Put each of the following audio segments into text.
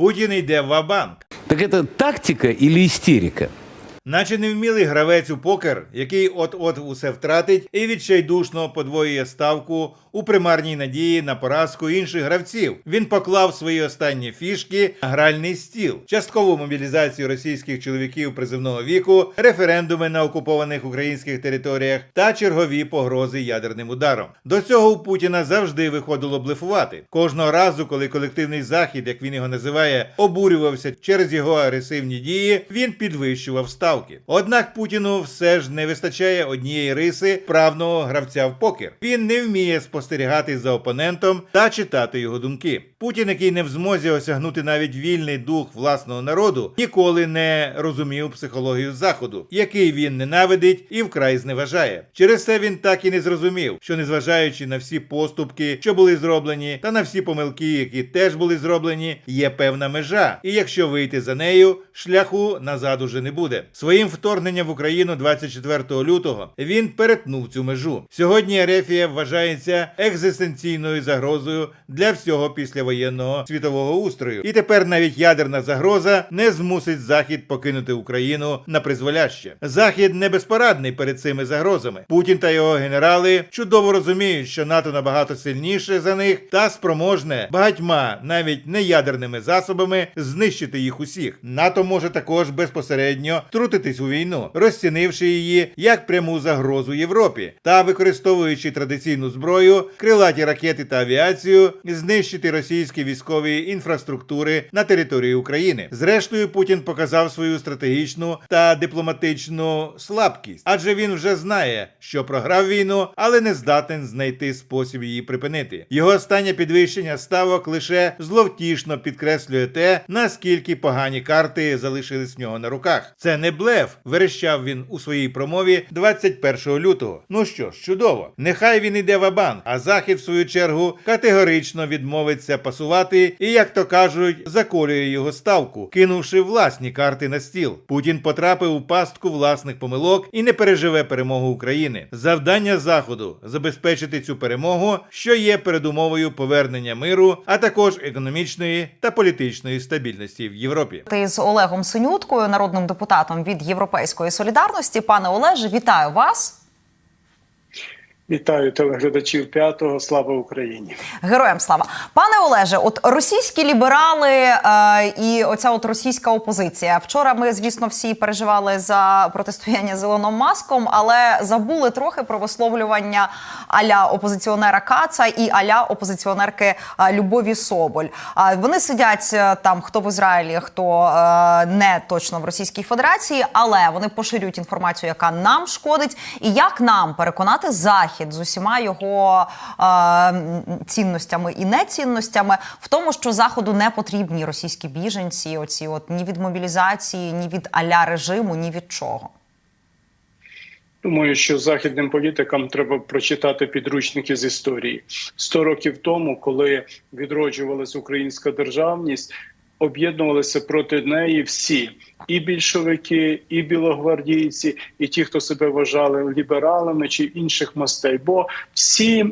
Путін йде в банк Так это тактика или истерика? Наче невмілий гравець у покер, який от-от усе втратить і відчайдушно подвоює ставку у примарній надії на поразку інших гравців. Він поклав свої останні фішки на гральний стіл, часткову мобілізацію російських чоловіків призивного віку, референдуми на окупованих українських територіях та чергові погрози ядерним ударом. До цього у Путіна завжди виходило блефувати. Кожного разу, коли колективний захід, як він його називає, обурювався через його агресивні дії, він підвищував ставки. Однак Путіну все ж не вистачає однієї риси правного гравця в покер. Він не вміє спостерігати за опонентом та читати його думки. Путін, який не в змозі осягнути навіть вільний дух власного народу, ніколи не розумів психологію заходу, який він ненавидить і вкрай зневажає. Через це він так і не зрозумів, що незважаючи на всі поступки, що були зроблені, та на всі помилки, які теж були зроблені, є певна межа. І якщо вийти за нею, шляху назад уже не буде. Своїм вторгненням в Україну 24 лютого він перетнув цю межу. Сьогодні Ерефія вважається екзистенційною загрозою для всього післявоєнного світового устрою. І тепер навіть ядерна загроза не змусить Захід покинути Україну на призволяще. Захід не безпорадний перед цими загрозами. Путін та його генерали чудово розуміють, що НАТО набагато сильніше за них та спроможне багатьма навіть не ядерними засобами знищити їх усіх. НАТО може також безпосередньо втрутитись у війну, розцінивши її як пряму загрозу Європі та використовуючи традиційну зброю, крилаті ракети та авіацію, знищити російські військові інфраструктури на території України. Зрештою, Путін показав свою стратегічну та дипломатичну слабкість, адже він вже знає, що програв війну, але не здатен знайти спосіб її припинити. Його останнє підвищення ставок лише зловтішно підкреслює те, наскільки погані карти залишились в нього на руках. Це не блеф, верещав він у своїй промові 21 лютого. Ну що ж, чудово. Нехай він іде в банк а захід, в свою чергу, категорично відмовиться пасувати і, як то кажуть, заколює його ставку, кинувши власні карти на стіл. Путін потрапив у пастку власних помилок і не переживе перемогу України. Завдання заходу забезпечити цю перемогу, що є передумовою повернення миру, а також економічної та політичної стабільності в Європі. Ти з Олегом Синюткою, народним депутатом від Європейської солідарності. Пане Олеже, вітаю вас. Вітаю телеглядачів п'ятого. Слава Україні! Героям слава, пане Олеже. От російські ліберали е, і оця от російська опозиція. Вчора ми, звісно, всі переживали за протистояння з Ілоном Маском, але забули трохи про висловлювання аля опозиціонера Каца і аля опозиціонерки е, Любові Соболь. А вони сидять е, там, хто в Ізраїлі, хто е, не точно в Російській Федерації, але вони поширюють інформацію, яка нам шкодить, і як нам переконати захід з усіма його е, цінностями і нецінностями в тому, що заходу не потрібні російські біженці, оці от ні від мобілізації, ні від аля режиму, ні від чого. Думаю, що західним політикам треба прочитати підручники з історії. Сто років тому, коли відроджувалася українська державність, об'єднувалися проти неї всі: і більшовики, і білогвардійці, і ті, хто себе вважали лібералами чи інших мастей. Бо всі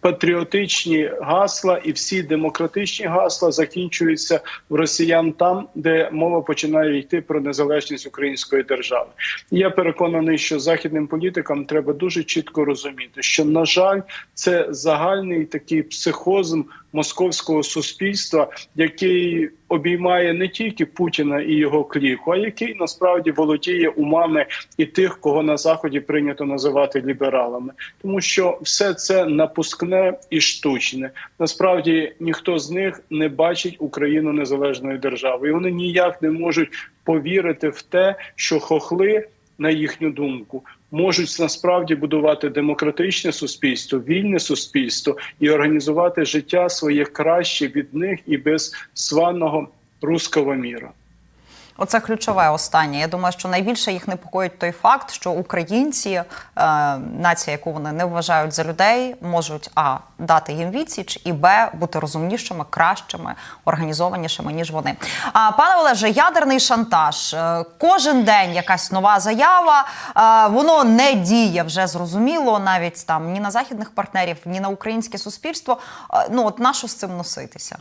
патріотичні гасла і всі демократичні гасла закінчуються в росіян там, де мова починає йти про незалежність української держави. Я переконаний, що західним політикам треба дуже чітко розуміти, що на жаль, це загальний такий психозм московського суспільства, який обіймає не тільки Путіна і його кліку, а який насправді володіє умами і тих, кого на заході прийнято називати лібералами, тому що все це напускне і штучне. Насправді ніхто з них не бачить Україну незалежною державою. Вони ніяк не можуть повірити в те, що хохли. На їхню думку можуть насправді будувати демократичне суспільство, вільне суспільство і організувати життя своє краще від них і без сваного руського міра. Оце ключове останнє. Я думаю, що найбільше їх непокоїть той факт, що українці, е, нація, яку вони не вважають за людей, можуть а дати їм відсіч, і б бути розумнішими, кращими, організованішими ніж вони. А пане Олеже, ядерний шантаж. Е, Кожен день якась нова заява. Е, Воно не діє вже зрозуміло, навіть там ні на західних партнерів, ні на українське суспільство. Ну от нащо з цим носитися?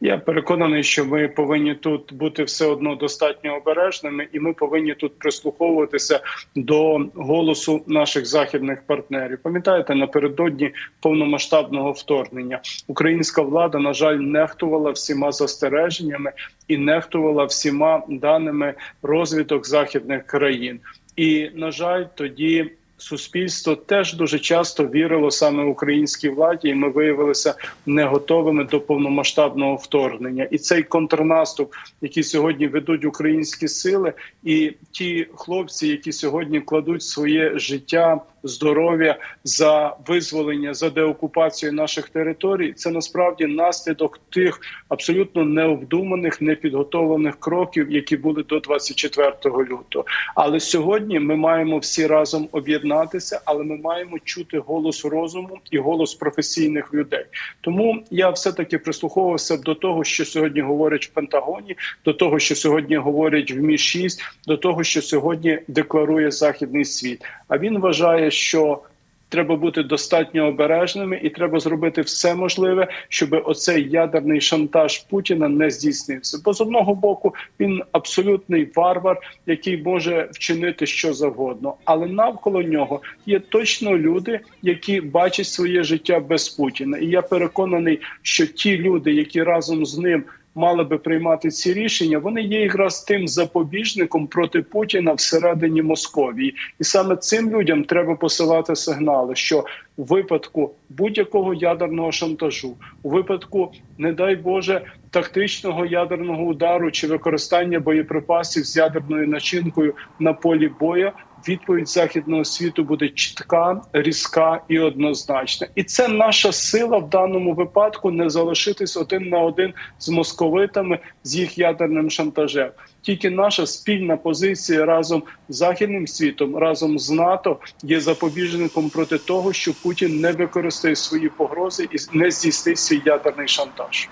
Я переконаний, що ми повинні тут бути все одно достатньо обережними, і ми повинні тут прислуховуватися до голосу наших західних партнерів. Пам'ятаєте, напередодні повномасштабного вторгнення українська влада, на жаль, нехтувала всіма застереженнями і нехтувала всіма даними розвиток західних країн. І на жаль, тоді суспільство теж дуже часто вірило саме українській владі, і ми виявилися не готовими до повномасштабного вторгнення. І цей контрнаступ, який сьогодні ведуть українські сили, і ті хлопці, які сьогодні кладуть своє життя, здоров'я за визволення за деокупацію наших територій, це насправді наслідок тих абсолютно необдуманих, непідготовлених кроків, які були до 24 лютого. Але сьогодні ми маємо всі разом об'єднатися, але ми маємо чути голос розуму і голос професійних людей. Тому я все таки прислуховувався до того, що сьогодні говорять в Пентагоні, до того, що сьогодні говорять в Мі 6 до того, що сьогодні декларує західний світ. А він вважає, що Треба бути достатньо обережними, і треба зробити все можливе, щоб оцей ядерний шантаж Путіна не здійснився. Бо з одного боку він абсолютний варвар, який може вчинити що завгодно, але навколо нього є точно люди, які бачать своє життя без Путіна. І я переконаний, що ті люди, які разом з ним мали би приймати ці рішення, вони є якраз тим запобіжником проти Путіна всередині Московії, і саме цим людям треба посилати сигнали, що у випадку будь-якого ядерного шантажу, у випадку, не дай Боже, тактичного ядерного удару чи використання боєприпасів з ядерною начинкою на полі бою. Відповідь західного світу буде чітка, різка і однозначна, і це наша сила в даному випадку не залишитись один на один з московитами з їх ядерним шантажем. Тільки наша спільна позиція разом з західним світом, разом з НАТО є запобіжником проти того, що Путін не використає свої погрози і не здійснить свій ядерний шантаж.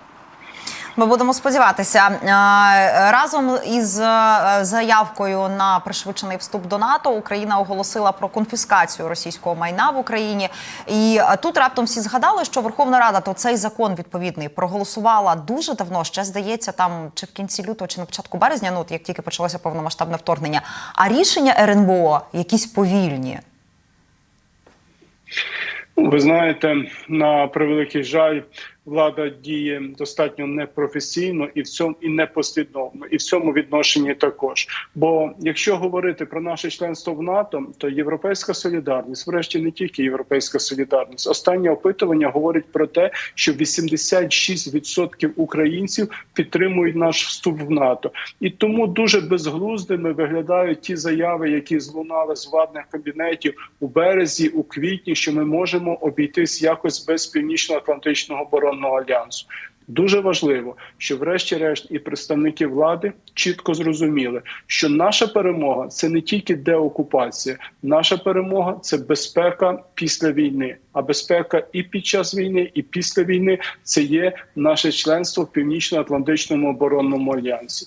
Ми будемо сподіватися Е, разом із е, заявкою на пришвидшений вступ до НАТО. Україна оголосила про конфіскацію російського майна в Україні. І е, тут раптом всі згадали, що Верховна Рада то цей закон відповідний проголосувала дуже давно. Ще здається, там чи в кінці лютого, чи на початку березня, ну як тільки почалося повномасштабне вторгнення. А рішення РНБО якісь повільні. Ви знаєте, на превеликий жаль, влада діє достатньо непрофесійно і в цьому і непослідовно, і в цьому відношенні також. Бо якщо говорити про наше членство в НАТО, то європейська солідарність, врешті не тільки європейська солідарність. Останнє опитування говорить про те, що 86% українців підтримують наш вступ в НАТО, і тому дуже безглуздими виглядають ті заяви, які злунали з владних кабінетів у березі, у квітні, що ми можемо обійтись якось без північно-атлантичного оборонного альянсу. Дуже важливо, що, врешті-решт, і представники влади чітко зрозуміли, що наша перемога це не тільки деокупація, наша перемога це безпека після війни. А безпека і під час війни, і після війни це є наше членство в північно-атлантичному оборонному альянсі.